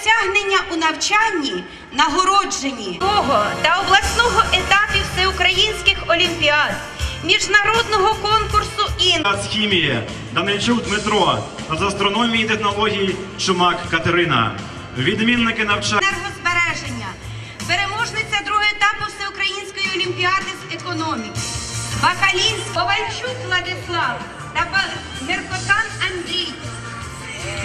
досягнення у навчанні нагороджені Того та обласного етапів всеукраїнських олімпіад, міжнародного конкурсу ін. з хімії Данильчук Дмитро з астрономії і технологій Шумак Катерина. Відмінники навчання. енергозбереження, переможниця другого етапу всеукраїнської олімпіади з економіки, Бакалінськ, Ковальчук Владислав та Меркотан Андрій.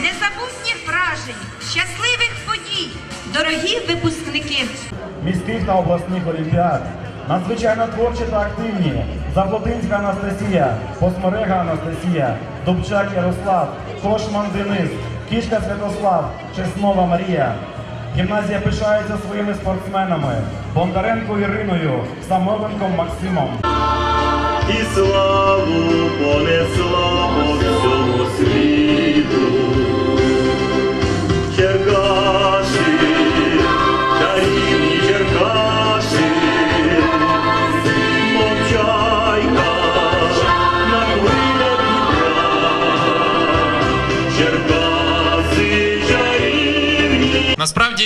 Незабутніх вражень, щасливих подій, дорогі випускники. міських та обласних олімпіад. Надзвичайно творчі та активні Заплотинська Анастасія, Посмерега Анастасія, Дубчак Ярослав, Кошман Денис, Кішка Святослав, Чеснова Марія. Гімназія пишається своїми спортсменами Бондаренко Іриною, Самойленком Максимом. і славу понесла по всьому світу. Насправді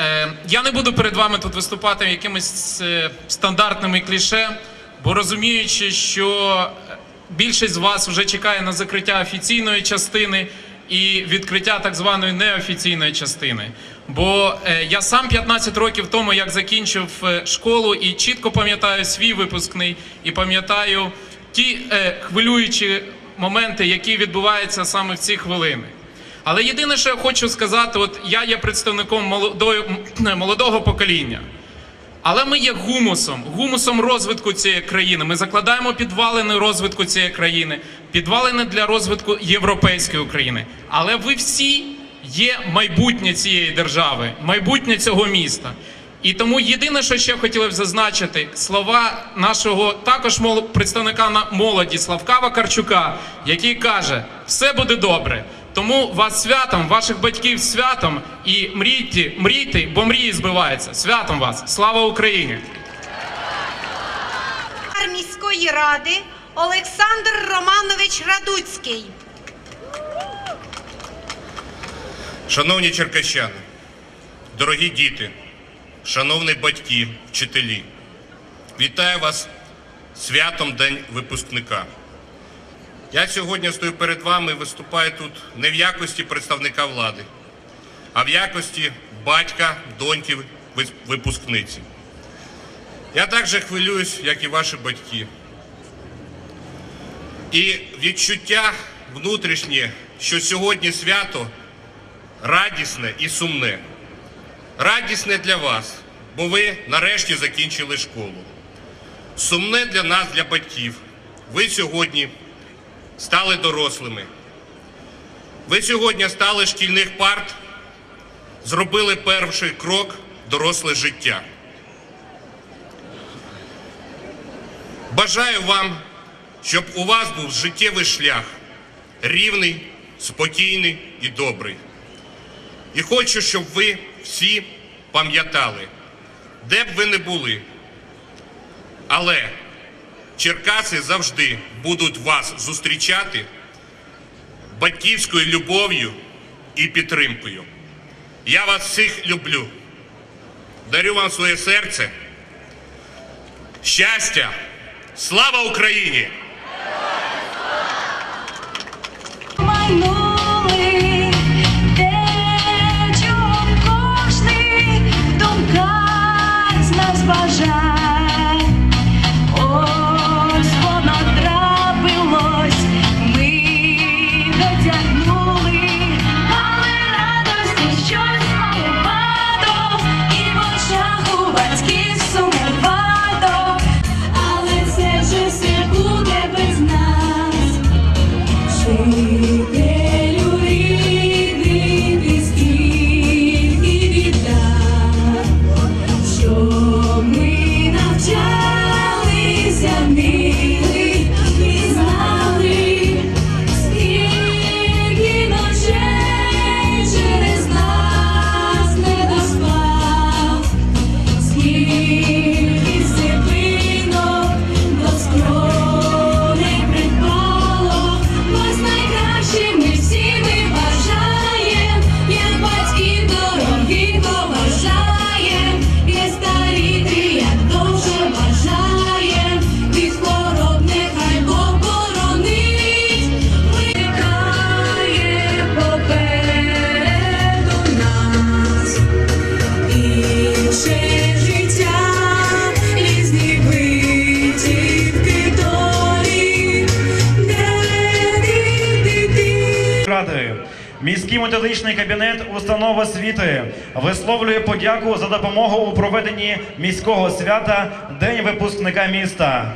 е, я не буду перед вами тут виступати якимись е, стандартними кліше, бо розуміючи, що е, більшість з вас вже чекає на закриття офіційної частини і відкриття так званої неофіційної частини. Бо я сам 15 років тому, як закінчив школу, і чітко пам'ятаю свій випускний, і пам'ятаю ті хвилюючі моменти, які відбуваються саме в ці хвилини. Але єдине, що я хочу сказати, от я є представником молодої, молодого покоління. Але ми є гумусом, гумусом розвитку цієї країни. Ми закладаємо підвалини розвитку цієї країни, підвалини для розвитку європейської України. Але ви всі є майбутнє цієї держави, майбутнє цього міста. І тому єдине, що ще хотіли б зазначити, слова нашого також представника молоді Славка Вакарчука, який каже: все буде добре. Тому вас святом, ваших батьків святом і мрійте, мрійте, бо мрії збиваються. Святом вас! Слава Україні! Міської ради Олександр Романович Радуцький. Шановні черкащани, дорогі діти, шановні батьки, вчителі, вітаю вас святом День випускника. Я сьогодні стою перед вами і виступаю тут не в якості представника влади, а в якості батька, доньки випускниці. Я так же хвилююсь, як і ваші батьки. І відчуття внутрішнє, що сьогодні свято радісне і сумне. Радісне для вас, бо ви нарешті закінчили школу. Сумне для нас, для батьків. Ви сьогодні стали дорослими. Ви сьогодні стали шкільних парт, зробили перший крок доросле життя. Бажаю вам, щоб у вас був життєвий шлях, рівний, спокійний і добрий. І хочу, щоб ви всі пам'ятали, де б ви не були. Але Черкаси завжди будуть вас зустрічати батьківською любов'ю і підтримкою. Я вас всіх люблю. Дарю вам своє серце. Щастя! Слава Україні! Майнули, ради. Міський методичний кабінет установ освіти висловлює подяку за допомогу у проведенні міського свята День випускника міста.